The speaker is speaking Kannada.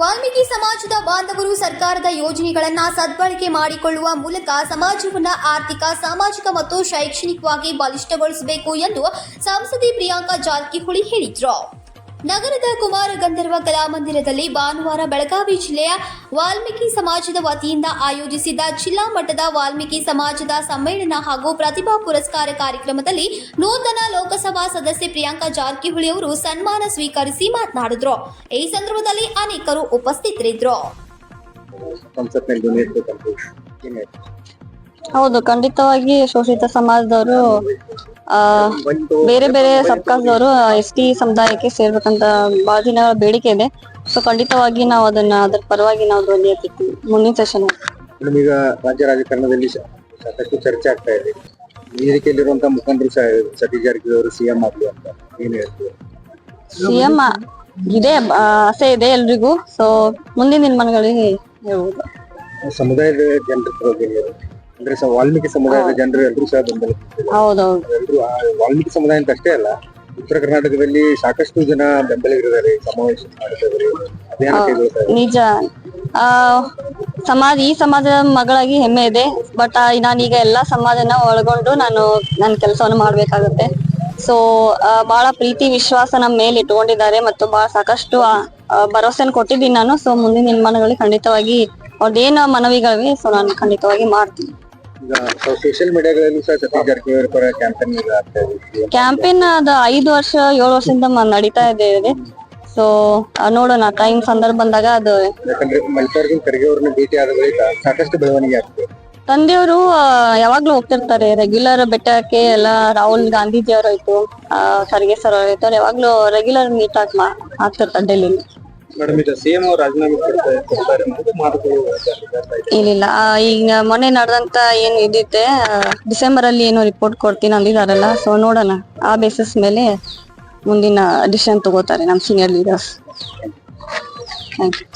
ವಾಲ್ಮೀಕಿ ಸಮಾಜದ ಬಾಂಧವರು ಸರ್ಕಾರದ ಯೋಜನೆಗಳನ್ನು ಸದ್ಬಳಕೆ ಮಾಡಿಕೊಳ್ಳುವ ಮೂಲಕ ಸಮಾಜವನ್ನು ಆರ್ಥಿಕ, ಸಾಮಾಜಿಕ ಮತ್ತು ಶೈಕ್ಷಣಿಕವಾಗಿ ಬಲಿಷ್ಠಗೊಳಿಸಬೇಕು ಎಂದು ಸಂಸದೆ ಪ್ರಿಯಾಂಕಾ ಜಾರಕಿಹೊಳಿ ಹೇಳಿದರು. ನಗರದ ಕುಮಾರ ಗಂಧರ್ವ ಕಲಾಮಂದಿರದಲ್ಲಿ ಭಾನುವಾರ ಬೆಳಗಾವಿ ಜಿಲ್ಲೆಯ ವಾಲ್ಮೀಕಿ ಸಮಾಜದ ವತಿಯಿಂದ ಆಯೋಜಿಸಿದ್ದ ಜಿಲ್ಲಾ ಮಟ್ಟದ ವಾಲ್ಮೀಕಿ ಸಮಾಜದ ಸಮ್ಮೇಳನ ಹಾಗೂ ಪ್ರತಿಭಾ ಪುರಸ್ಕಾರ ಕಾರ್ಯಕ್ರಮದಲ್ಲಿ ನೂತನ ಲೋಕಸಭಾ ಸದಸ್ಯೆ ಪ್ರಿಯಾಂಕಾ ಜಾರಕಿಹೊಳಿ ಅವರು ಸನ್ಮಾನ ಸ್ವೀಕರಿಸಿ ಮಾತನಾಡಿದ್ರು ಈ ಸಂದರ್ಭದಲ್ಲಿ ಅನೇಕರು ಉಪಸ್ಥಿತರಿದ್ದರು ಹೇಳ್ತೀರಿ? ಹೌದು ಖಂಡಿತವಾಗಿ ಶೋಷಿತ ಸಮಾಜದವರು ಬೇರೆ ಬೇರೆ ಸಬ್ಕಾಸ್ದವರು ಎಸ್ ಟಿ ಸಮುದಾಯಕ್ಕೆ ಸೇರ್ಬೇಕಂತ ಬಹಳ ದಿನ ಬೇಡಿಕೆ ಇದೆ. ಸೊ ಖಂಡಿತವಾಗಿ ನಾವು ಅದನ್ನ ಅದರ ಪರವಾಗಿ ನಾವು ಧ್ವನಿ ಎತ್ತಿರ್ತೀವಿ ಮುಂದಿನ ಸೆಷನ್ ಮೇಡಮ್ ಈಗ ರಾಜ್ಯ ರಾಜಕಾರಣದಲ್ಲಿ ಸ- ಸಾಕಷ್ಟು ಚರ್ಚೆ ಆಗ್ತಾ ಇದೆ. ವೇದಿಕೆಯಲ್ಲಿರುವಂತಹ ಮುಖಂಡರು ಸಹ ಸತೀಶ್ ಜಾರಕಿಹೊಳಿ ಅವರು ಸಿಎಂ ಆಗ್ಲಿ ಅಂತ ಏನ್ ಹೇಳ್ತೀವಿ ಸಿಎಂ ಇದೆ ಆ, ಆಸೆ ಇದೆ ಎಲ್ರಿಗೂ. ಸೊ ಮುಂದಿನ ದಿನಮಾನಗಳಿಗೆ ಹೇಳ್ಬೋದು. ಸಮುದಾಯದ ಜನರ ಅಂದ್ರೆ ವಾಲ್ಮೀಕಿ ಸಮುದಾಯದ ಜನರು ಎಲ್ಲರೂ ಸಹ ಬೆಂಬಲ ಹೌದೌದು. ವಾಲ್ಮೀಕಿ ಸಮುದಾಯ ಅಂತ ಅಷ್ಟೇ ಅಲ್ಲ ಉತ್ತರ ಕರ್ನಾಟಕದಲ್ಲಿ ಸಾಕಷ್ಟು ಜನ ಬೆಂಬಲಿಗರಿದ್ದಾರೆ ಸಮಾವೇಶ ಅಭಿಯಾನ. ನಿಜ. ಆ ಸಮಾಜ ಈ ಸಮಾಜದ ಮಗಳಾಗಿ ಹೆಮ್ಮೆ ಇದೆ ಬಟ್ ನಾನೀಗ ಎಲ್ಲಾ ಸಮಾಜನ ಒಳಗೊಂಡು ನಾನು ನನ್ನ ಕೆಲಸವನ್ನು ಮಾಡ್ಬೇಕಾಗುತ್ತೆ. ಸೊ ಬಹಳ ಪ್ರೀತಿ ವಿಶ್ವಾಸ ನಮ್ಮ ಮೇಲೆ ಇಟ್ಕೊಂಡಿದ್ದಾರೆ ಮತ್ತು ಬಹಳ ಸಾಕಷ್ಟು ಭರವಸೆನ ಕೊಟ್ಟಿದ್ದೀನಿ ನಾನು. ಸೊ ಮುಂದಿನ ನಿರ್ಮಾಣಗಳಿಗೆ ಖಂಡಿತವಾಗಿ ಅವ್ರದ್ದೇನು ಮನವಿಗಳಿವೆ ಸೊ ನಾನು ಖಂಡಿತವಾಗಿ ಮಾಡ್ತೀನಿ. ಸೋಷಿಯಲ್ ಸೋಶಿಯಲ್ ಸಹ ಸತೀಶ್ ಜಾರಕಿಹೊಳಿ ಅವರ ಪರ ಕ್ಯಾಂಪೇನ್ ಅದ ಕ್ಯಾಂಪೇನ್ ಅದು ಐದು ವರ್ಷ ಏಳು ವರ್ಷದಿಂದ ಮ- ನಡೀತಾ ಇದೆ ಸೊ ನೋಡೋಣ ಟೈಮ್ ಸಂದರ್ಭ ಬಂದಾಗ ಅದು ಯಾಕಂದ್ರೆ ಮಲ್ಲಿಕಾರ್ಜುನ್ ಖರ್ಗೆ ಅವ್ರನ್ನ ಭೇಟಿ ಆದ ಬಳಿಕ ಸಾಕಷ್ಟು ಬೆಳವಣಿಗೆ ಆಗ್ತದೆ. ತಂದೆಯವರು ಯಾವಾಗ್ಲೂ ಹೋಗ್ತಿರ್ತಾರೆ ರೆಗ್ಯುಲರ್ ಬೆಟ್ಟಕ್ಕೆ ಎಲ್ಲ ರಾಹುಲ್ ಗಾಂಧೀಜಿ ಅವರಾಯ್ತು ಆ, ಖರ್ಗೆ ಸರ್ ಆಯ್ತು ಅವ್ರು ಯಾವಾಗ್ಲೂ ರೆಗ್ಯುಲರ್ ಮೀಟ್ ಆಗಿ ಮಾ ಆಗ್ತಿರ್ತಾರೆ ಡೆಲ್ಲಿಲಿ ಮೇಡಮ್ ಈಗ ಸಿಎಂ ಅವರು ರಾಜೀನಾಮೆ ಕೊಡ್ತಾರೆ ಕೊಡ್ತಾರೆ ಅನ್ನೋದು ಮಾತುಗಳು ಬರ್ತಾ ಇದೆ. ಇಲ್ಲಿಲ್ಲ ಆ, ಈಗ ಮೊನ್ನೆ ನಡೆದಂತ ಏನ್ ಇದಿತ್ತೆ ಡಿಸೆಂಬರ್ ಅಲ್ಲಿ ಏನೋ ರಿಪೋರ್ಟ್ ಕೊಡ್ತೀನಿ ಅಂದಿದಾರಲ್ಲ ಸೊ ನೋಡೋಣ. ಆ ಬೇಸಿಸ್ ಮೇಲೆ ಮುಂದಿನ ಡಿಸಿಷನ್ ತಗೋತಾರೆ ನಮ್ ಸೀನಿಯರ್ ಲೀಡರ್ಸ್ ಥ್ಯಾಂಕ್ ಯು